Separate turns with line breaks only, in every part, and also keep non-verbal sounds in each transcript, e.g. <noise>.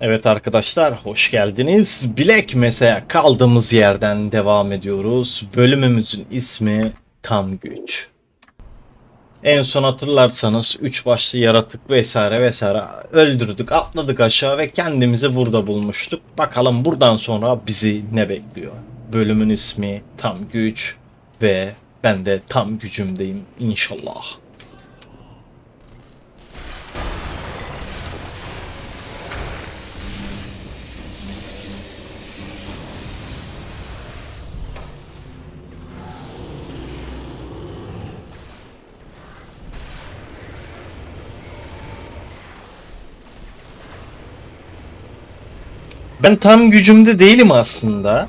Evet arkadaşlar hoş geldiniz. Black Mesa'ya kaldığımız yerden devam ediyoruz. Bölümümüzün ismi Tam Güç. En son hatırlarsanız 3 başlı yaratık vesaire vesaire öldürdük, atladık aşağı ve kendimizi burada bulmuştuk. Bakalım buradan sonra bizi ne bekliyor? Bölümün ismi Tam Güç ve ben de tam gücümdeyim inşallah. Ben tam gücümde değilim aslında.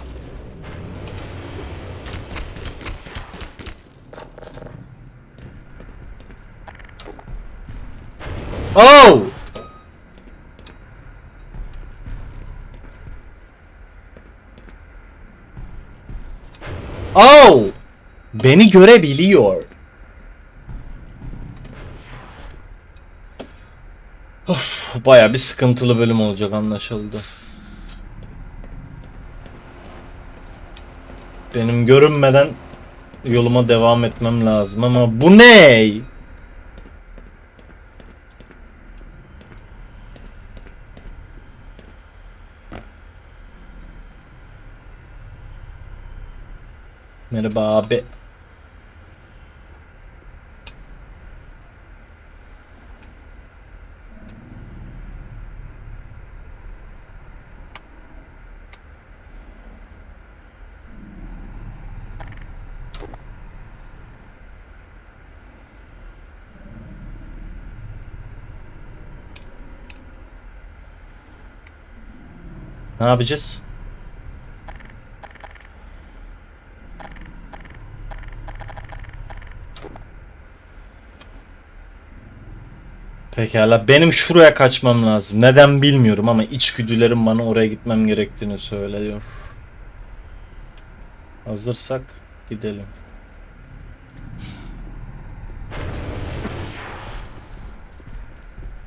Oh! Oh! Beni görebiliyor. Of, baya bir sıkıntılı bölüm olacak anlaşıldı. Benim görünmeden yoluma devam etmem lazım ama bu ne? Merhaba abi. Ne yapacağız? Pekala benim şuraya kaçmam lazım. Neden bilmiyorum ama içgüdülerim bana oraya gitmem gerektiğini söylüyor. Hazırsak gidelim.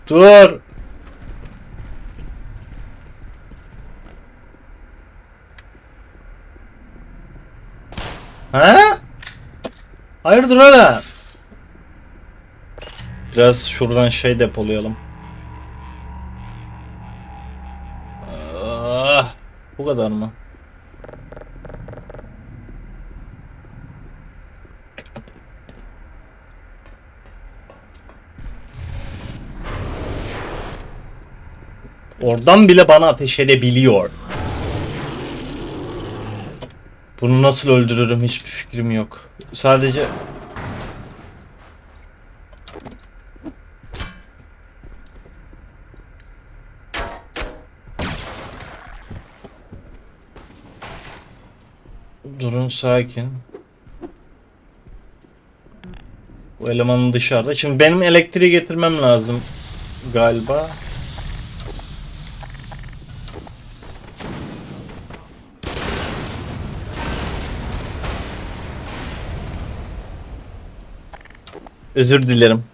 Dur. Ha? Hayırdır öyle? Biraz şuradan şey depolayalım. Ah, bu kadar mı? Oradan bile bana ateş edebiliyor. Bunu nasıl öldürürüm hiçbir fikrim yok. Sadece Durun sakin. Bu elemanın dışarıda. Şimdi benim elektriği getirmem lazım galiba. Özür dilerim.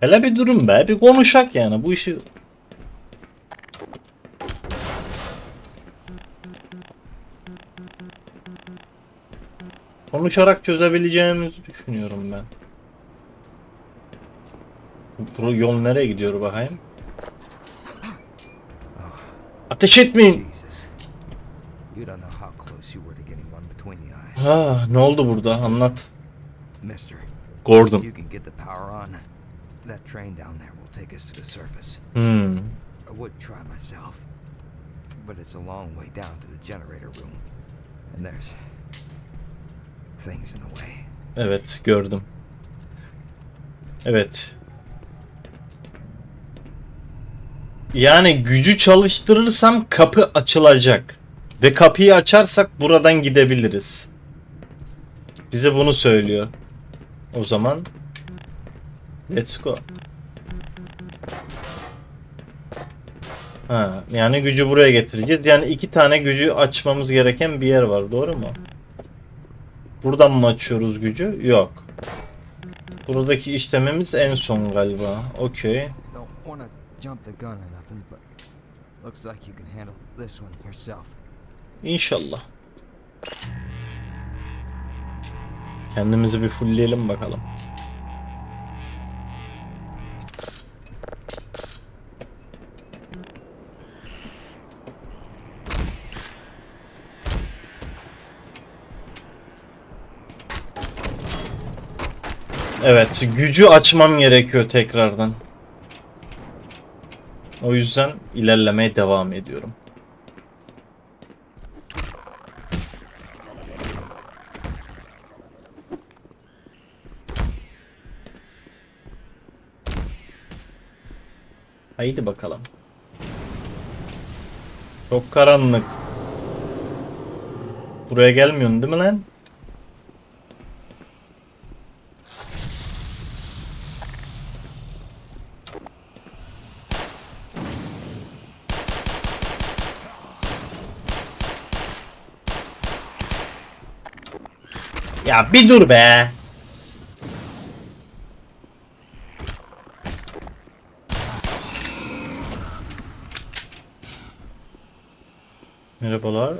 Hele bir durun be, bir konuşak yani bu işi. Konuşarak çözebileceğimizi düşünüyorum ben. Bu yol nereye gidiyor bakayım? Ateş etmeyin. Ha, ne oldu burada? Anlat. Gordon. Hmm.
I would try myself, but it's a long way down to the generator room. And there's things in the way.
Evet, gördüm. Evet. Yani gücü çalıştırırsam kapı açılacak. Ve kapıyı açarsak buradan gidebiliriz. Bize bunu söylüyor. O zaman let's go. Ha, yani gücü buraya getireceğiz. Yani iki tane gücü açmamız gereken bir yer var. Doğru mu? Buradan mı açıyoruz gücü? Yok. Buradaki işlememiz en son galiba. Okey.
Jump the gun or nothing, but looks like you can handle this one yourself.
İnşallah. Kendimizi bir fullleyelim bakalım. Evet, gücü açmam gerekiyor tekrardan. O yüzden ilerlemeye devam ediyorum. Haydi bakalım. Çok karanlık. Buraya gelmiyorsun değil mi lan? Ya bir dur be. Merhabalar.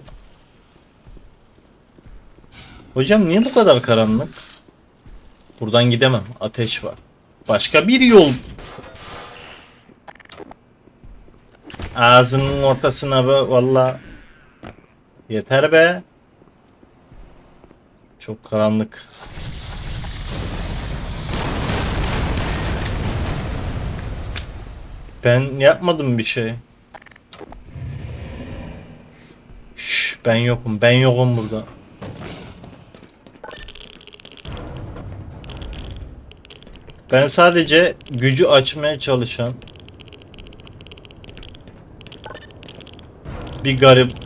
Hocam niye bu kadar karanlık? Buradan gidemem. Ateş var. Başka bir yol. Ağzının ortasına be valla. Yeter be. Çok karanlık. Ben yapmadım bir şey. Şş, ben yokum. Ben yokum burada. Ben sadece gücü açmaya çalışan bir garip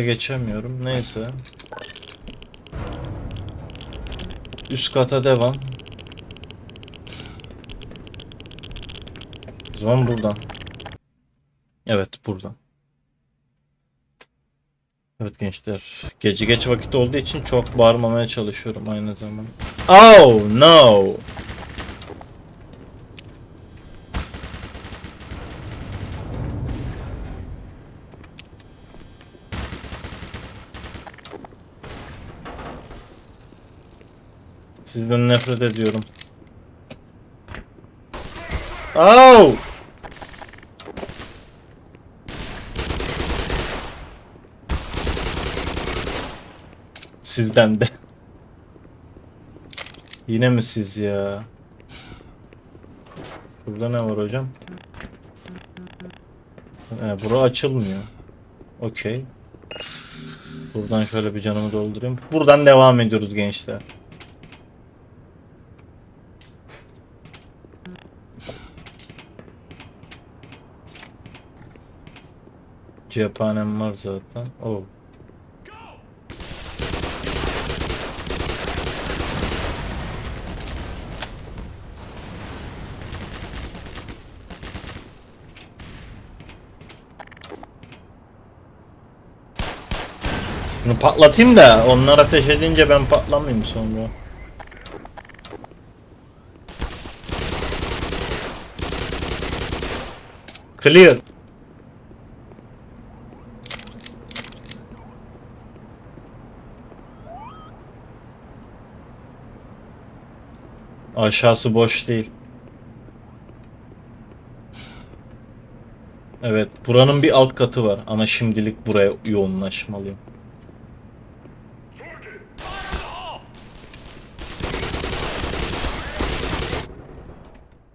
Buraya geçemiyorum. Neyse. Üst kata devam. O zaman buradan. Evet buradan. Evet gençler. Gece geç vakit olduğu için çok bağırmamaya çalışıyorum aynı zamanda. Oh no. Sizden nefret ediyorum. Oh! Sizden de. Yine mi siz ya? Burada ne var hocam? He, bura açılmıyor. Okey. Buradan şöyle bir canımı doldurayım. Buradan devam ediyoruz gençler. Cephanem var zaten. Oh. Bunu patlatayım da onlar ateş edince ben patlamayayım sonra. Clear. Aşağısı boş değil. Evet, buranın bir alt katı var ama şimdilik buraya yoğunlaşmalıyım.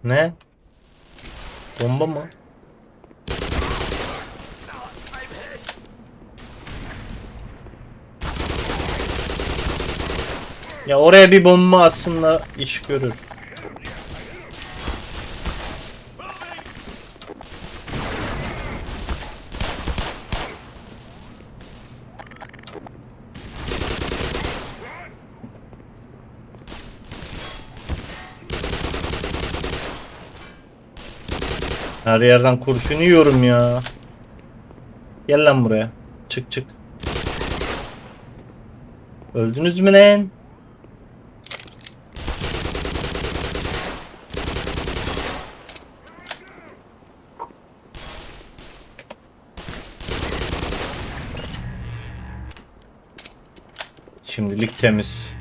Ne? Bomba mı? Ya oraya bir bomba aslında iş görür. Her yerden kurşun yiyorum ya. Gel lan buraya. Çık çık. Öldünüz mü lan? Temiz.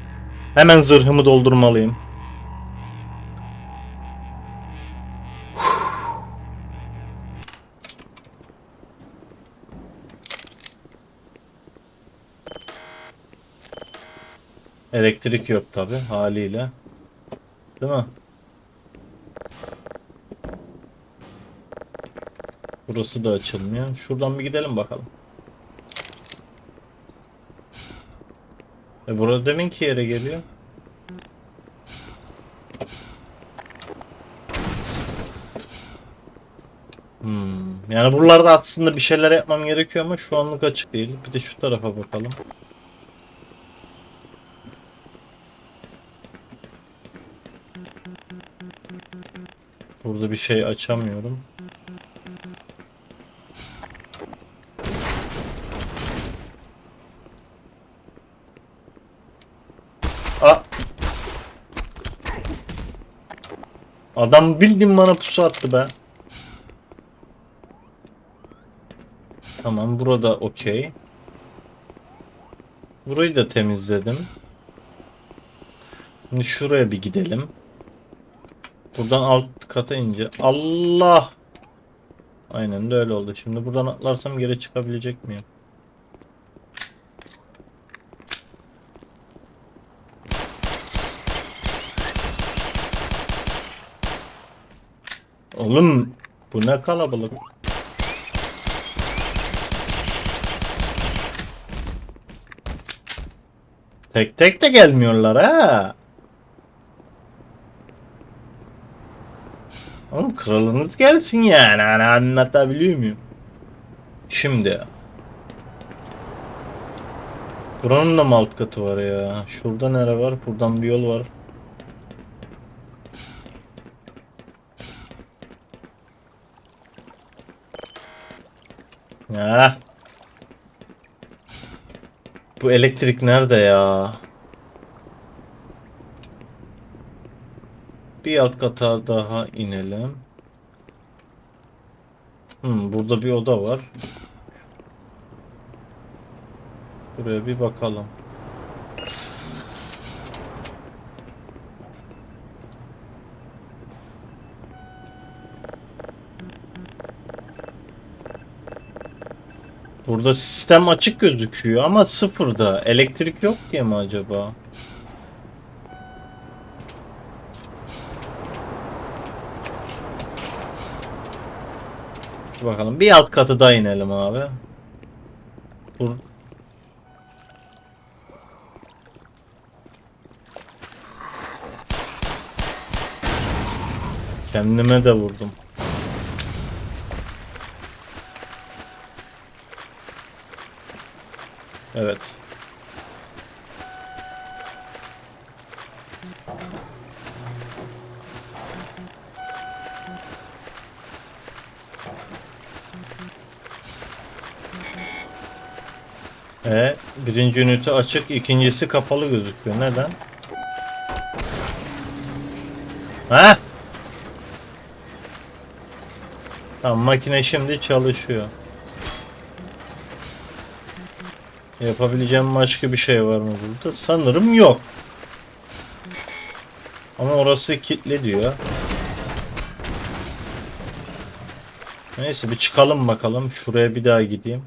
Hemen zırhımı doldurmalıyım. Elektrik yok tabi haliyle. Değil mi? Burası da açılmıyor. Şuradan bir gidelim bakalım. E burada deminki yere geliyor. Hmm. Yani buralarda aslında bir şeyler yapmam gerekiyor ama şu anlık açık değil. Bir de şu tarafa bakalım. Burada bir şey açamıyorum. A Adam bildiğin bana pusu attı be. Tamam burada okey. Burayı da temizledim. Şimdi şuraya bir gidelim. Buradan alt kata ince. Allah! Aynen de öyle oldu. Şimdi buradan atlarsam geri çıkabilecek miyim? Oğlum bu ne kalabalık. Tek tek de gelmiyorlar ha. Oğlum kralınız gelsin yani. Hani anlatabiliyor muyum? Şimdi. Buranın da mı alt katı var ya? Şurada nere var? Buradan bir yol var. Ya. Bu elektrik nerede ya? Bir alt kata daha inelim. Hmm, burada bir oda var. Buraya bir bakalım. Burada sistem açık gözüküyor ama sıfırda. Elektrik yok diye mi acaba? Bakalım bir alt katı daha inelim abi. Dur. Kendime de vurdum. Evet. E, birinci ünite açık, ikincisi kapalı gözüküyor. Neden? Ha? Tamam, makine şimdi çalışıyor. Yapabileceğim başka bir şey var mı burada? Sanırım yok. Ama orası kilitli diyor. Neyse bir çıkalım bakalım. Şuraya bir daha gideyim.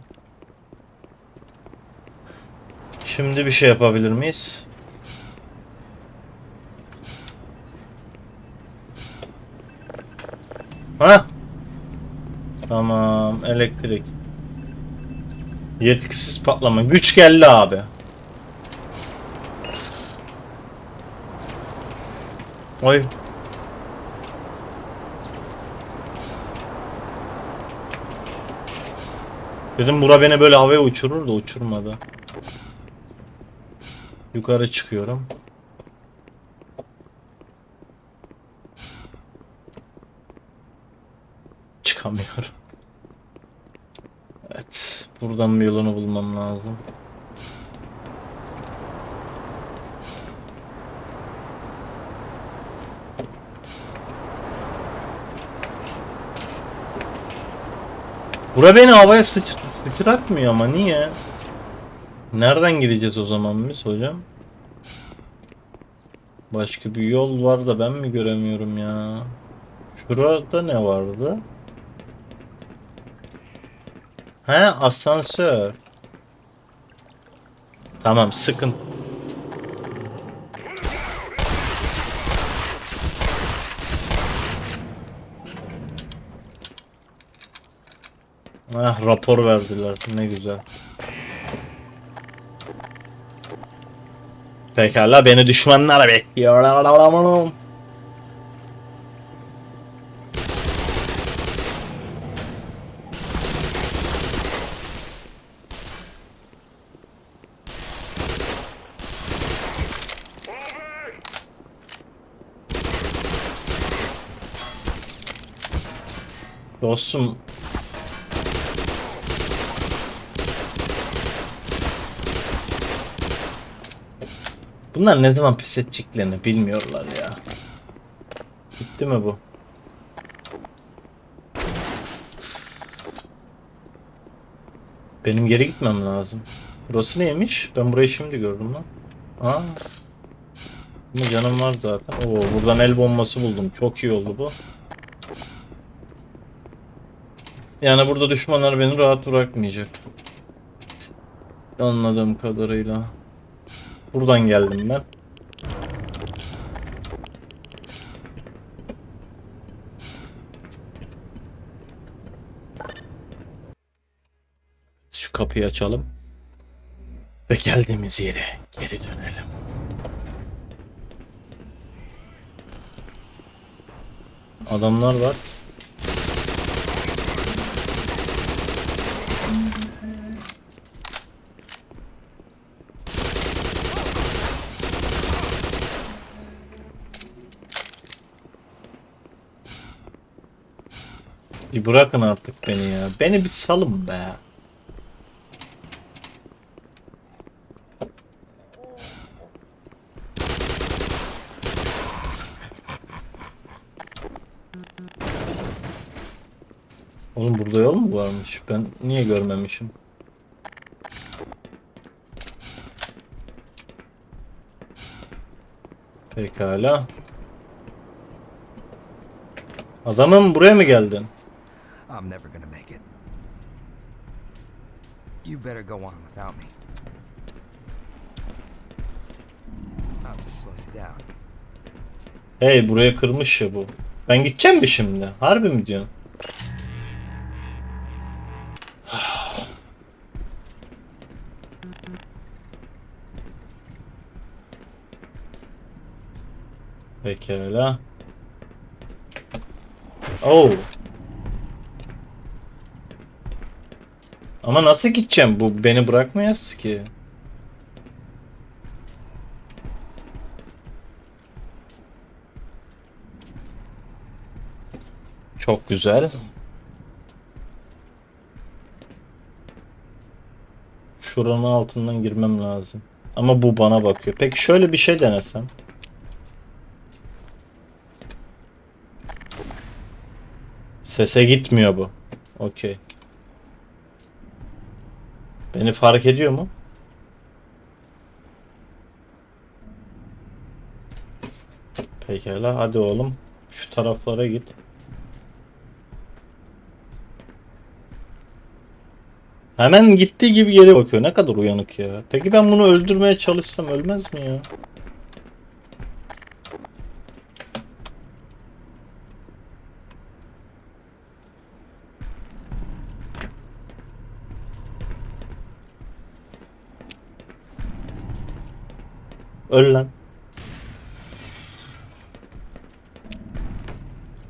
Şimdi bir şey yapabilir miyiz? Ha? Tamam, elektrik. Yetkisiz patlama. Güç geldi abi. Oy. Dedim bura beni böyle havaya uçurur da uçurmadı. Yukarı çıkıyorum. Buradan bir yolunu bulmam lazım. Bura beni havaya sıç sıçratmıyor ama niye? Nereden gideceğiz o zaman biz hocam? Başka bir yol var da ben mi göremiyorum ya? Şurada ne vardı? He asansör. Tamam sıkın. Ah rapor verdiler ne güzel. Pekala beni düşmanlar bekliyor. Dostum Bunlar ne zaman pes edeceklerini bilmiyorlar ya. Bitti mi bu? Benim geri gitmem lazım. Burası neymiş? Ben burayı şimdi gördüm lan. Aa. Canım var zaten. Oo, buradan el bombası buldum. Çok iyi oldu bu. Yani burada düşmanlar beni rahat bırakmayacak. Anladığım kadarıyla. Buradan geldim ben. Şu kapıyı açalım. Ve geldiğimiz yere geri dönelim. Adamlar var. Bırakın artık beni ya. Beni bir salın be. Oğlum burada yol mu varmış? Ben niye görmemişim? Pekala. Adamım buraya mı geldin?
I'm never gonna make it. You better go on without me. I'll just slow you down.
Hey buraya kırmış ya bu. Ben gideceğim mi şimdi? Harbi mi diyorsun? <sighs> Pekala. Oh. Ama nasıl gideceğim? Bu beni bırakmayız ki. Çok güzel. Şuranın altından girmem lazım. Ama bu bana bakıyor. Peki şöyle bir şey denesem. Sese gitmiyor bu. Okey. Beni fark ediyor mu? Pekala hadi oğlum. Şu taraflara git. Hemen gittiği gibi geri bakıyor. Ne kadar uyanık ya. Peki ben bunu öldürmeye çalışsam ölmez mi ya? Öl lan.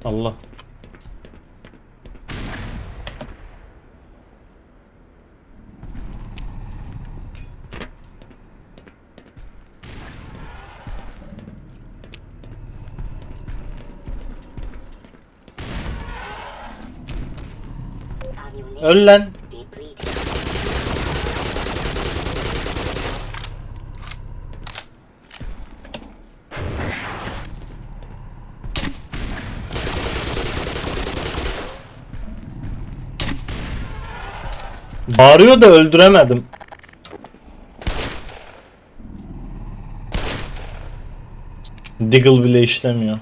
Allah. Öl lan. Bağırıyor da öldüremedim. Diggle bile işlemiyor.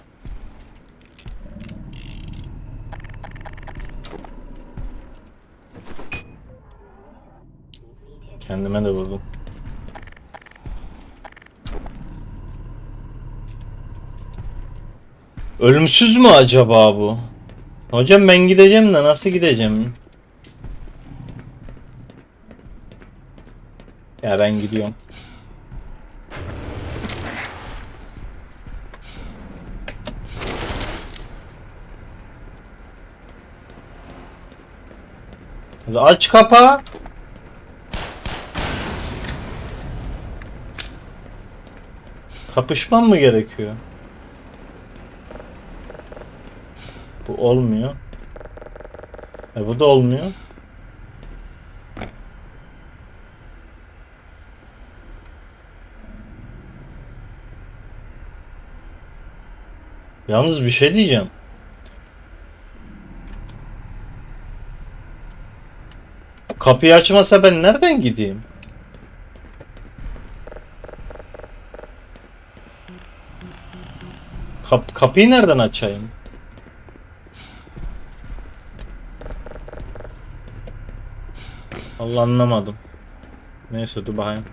Kendime de vurdum. Ölümsüz mü acaba bu? Hocam ben gideceğim de nasıl gideceğim? Ya ben gidiyorum. Aç kapağı. Kapışmam mı gerekiyor? Bu olmuyor. E bu da olmuyor. Yalnız bir şey diyeceğim. Kapıyı açmasa ben nereden gideyim? Kap kapıyı nereden açayım? Allah anlamadım. Neyse dur bakayım.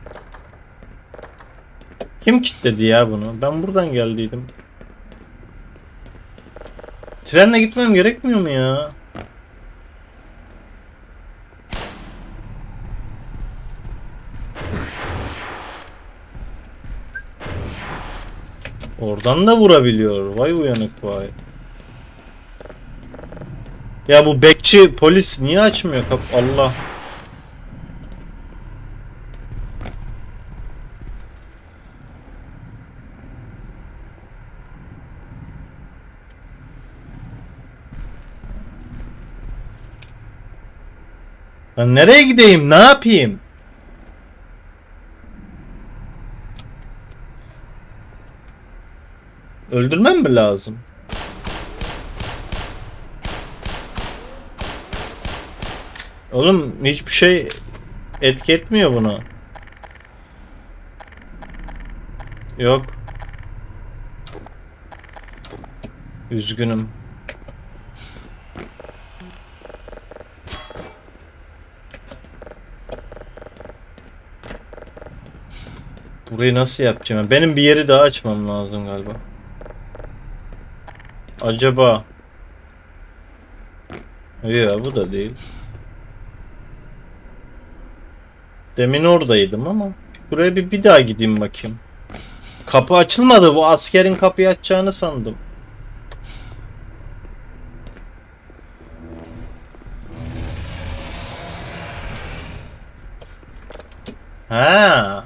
Kim kilitledi ya bunu? Ben buradan geldiydim. Trenle gitmem gerekmiyor mu ya? Oradan da vurabiliyor. Vay uyanık vay. Ya bu bekçi polis niye açmıyor kap Allah. Ben nereye gideyim? Ne yapayım? Öldürmem mi lazım? Oğlum hiçbir şey etki etmiyor buna. Yok. Üzgünüm. Burayı nasıl yapacağım? Benim bir yeri daha açmam lazım galiba. Acaba Ya bu da değil. Demin oradaydım ama buraya bir, bir daha gideyim bakayım. Kapı açılmadı. Bu askerin kapıyı açacağını sandım. Ha.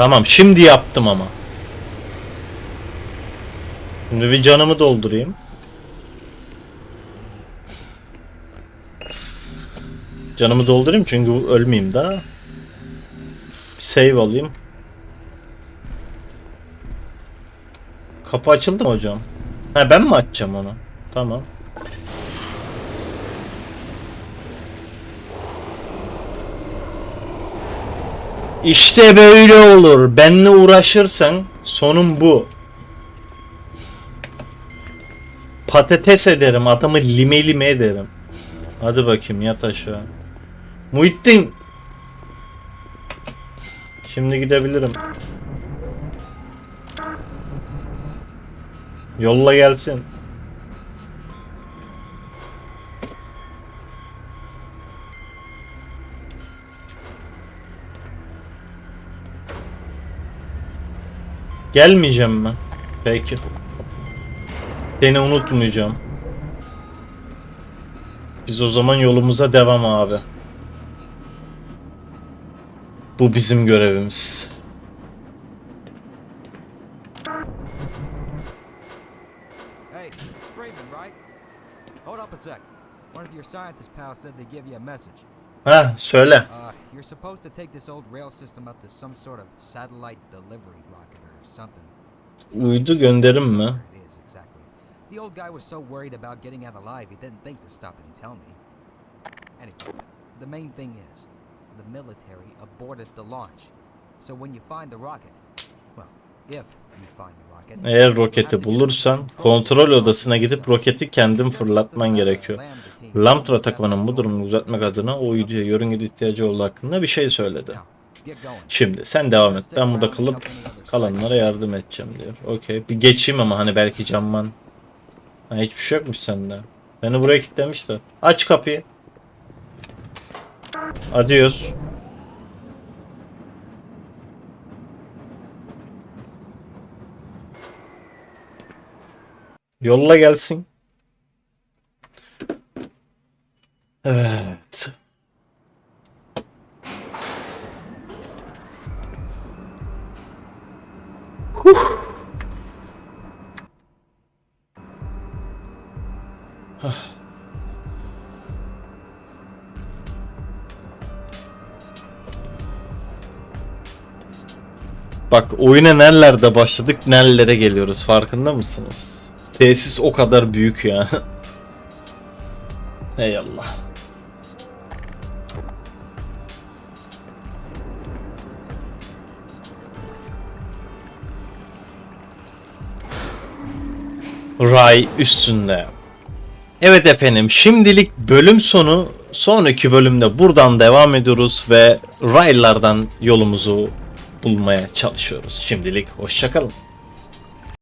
Tamam şimdi yaptım ama. Şimdi bir canımı doldurayım. Canımı doldurayım çünkü ölmeyeyim daha. Bir save alayım. Kapı açıldı mı hocam? Ha ben mi açacağım onu? Tamam. İşte böyle olur. Benle uğraşırsan sonun bu. Patates ederim. Adamı lime lime ederim. Hadi bakayım yat aşağı. Muhittin. Şimdi gidebilirim. Yolla gelsin. Gelmeyeceğim ben. Peki. Seni unutmayacağım. Biz o zaman yolumuza devam abi. Bu bizim görevimiz.
Hey, it's Freeman, right? Hold up a sec. One of your scientist pals said they give you a message.
Ha söyle.
Uh, you're supposed to take this old rail system up to some sort of satellite delivery rocket.
Uydu gönderim mi?
The old guy was so worried about getting out alive, he didn't think to stop and tell me. Anyway, the main thing is, the military aborted the launch. So when you find the rocket, well, if you find the rocket,
Eğer roketi bulursan kontrol odasına gidip roketi kendin fırlatman gerekiyor. Lamtra
going
takımının bu durumu düzeltmek adına o uyduya yörüngede ihtiyacı olduğu hakkında bir şey söyledi. Şimdi sen devam et. Ben burada kalıp kalanlara yardım edeceğim diyor. Okey. Bir geçeyim ama hani belki camman. Ha, hiçbir şey yokmuş sende. Beni buraya kilitlemiş de. Aç kapıyı. Adios. Yolla gelsin. Evet. Bak oyuna nerelerde başladık nerelere geliyoruz farkında mısınız? Tesis o kadar büyük ya. <laughs> Ey Allah. Ray üstünde. Evet efendim şimdilik bölüm sonu sonraki bölümde buradan devam ediyoruz ve raylardan yolumuzu bulmaya çalışıyoruz. Şimdilik hoşçakalın.